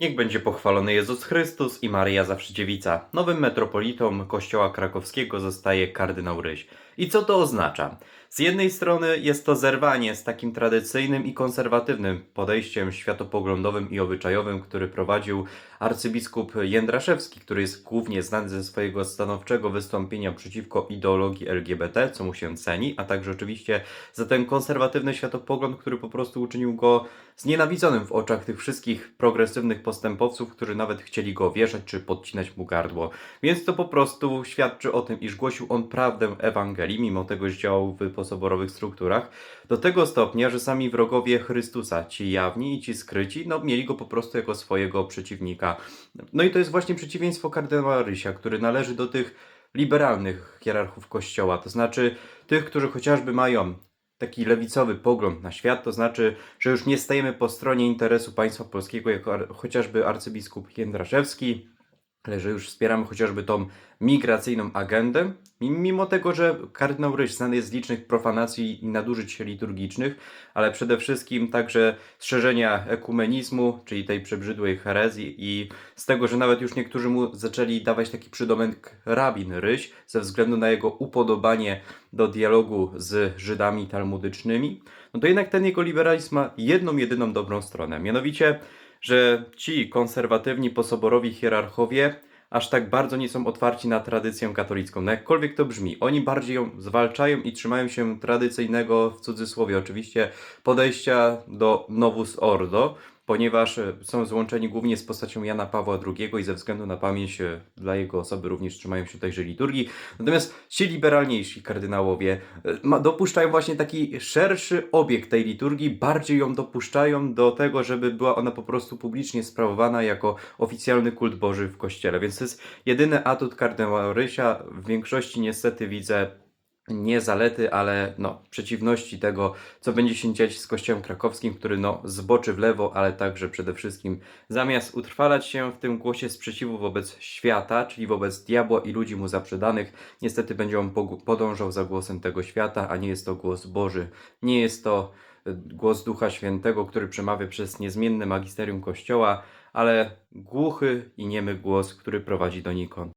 Niech będzie pochwalony Jezus Chrystus i Maryja Zawsze Dziewica. Nowym metropolitą Kościoła Krakowskiego zostaje kardynał Ryś. I co to oznacza? Z jednej strony jest to zerwanie z takim tradycyjnym i konserwatywnym podejściem światopoglądowym i obyczajowym, który prowadził arcybiskup Jędraszewski, który jest głównie znany ze swojego stanowczego wystąpienia przeciwko ideologii LGBT, co mu się ceni, a także oczywiście za ten konserwatywny światopogląd, który po prostu uczynił go znienawidzonym w oczach tych wszystkich progresywnych postępowców, którzy nawet chcieli go wieszać czy podcinać mu gardło. Więc to po prostu świadczy o tym, iż głosił on prawdę Ewangelii, mimo tego, że działał w posoborowych strukturach, do tego stopnia, że sami wrogowie Chrystusa, ci jawni i ci skryci, no mieli go po prostu jako swojego przeciwnika. No i to jest właśnie przeciwieństwo kardynała Rysia, który należy do tych liberalnych hierarchów kościoła, to znaczy tych, którzy chociażby mają taki lewicowy pogląd na świat, to znaczy, że już nie stajemy po stronie interesu państwa polskiego, jako chociażby arcybiskup Jędraszewski, ale że już wspieramy chociażby tą migracyjną agendę, mi- mimo tego, że kardynał Ryś znany jest z licznych profanacji i nadużyć liturgicznych, ale przede wszystkim także strzeżenia ekumenizmu, czyli tej przebrzydłej herezji i z tego, że nawet już niektórzy mu zaczęli dawać taki przydomek rabin Ryś ze względu na jego upodobanie do dialogu z Żydami talmudycznymi, no to jednak ten jego liberalizm ma jedną, jedyną dobrą stronę. Mianowicie, że ci konserwatywni, posoborowi hierarchowie aż tak bardzo nie są otwarci na tradycję katolicką. No jakkolwiek to brzmi, oni bardziej ją zwalczają i trzymają się tradycyjnego, w cudzysłowie oczywiście, podejścia do Novus Ordo, ponieważ e, są złączeni głównie z postacią Jana Pawła II i ze względu na pamięć e, dla jego osoby również trzymają się tejże liturgii. Natomiast ci liberalniejsi kardynałowie e, dopuszczają właśnie taki szerszy obieg tej liturgii, bardziej ją dopuszczają do tego, żeby była ona po prostu publicznie sprawowana jako oficjalny kult Boży w kościele. Więc to jest jedyny atut kardynała Rysia. W większości niestety widzę nie zalety, ale no, przeciwności tego, co będzie się dziać z Kościołem krakowskim, który no, zboczy w lewo, ale także przede wszystkim zamiast utrwalać się w tym głosie sprzeciwu wobec świata, czyli wobec diabła i ludzi mu zaprzedanych, niestety będzie on podążał za głosem tego świata, a nie jest to głos Boży. Nie jest to y, głos Ducha Świętego, który przemawia przez niezmienne magisterium Kościoła, ale głuchy i niemy głos, który prowadzi donikąd.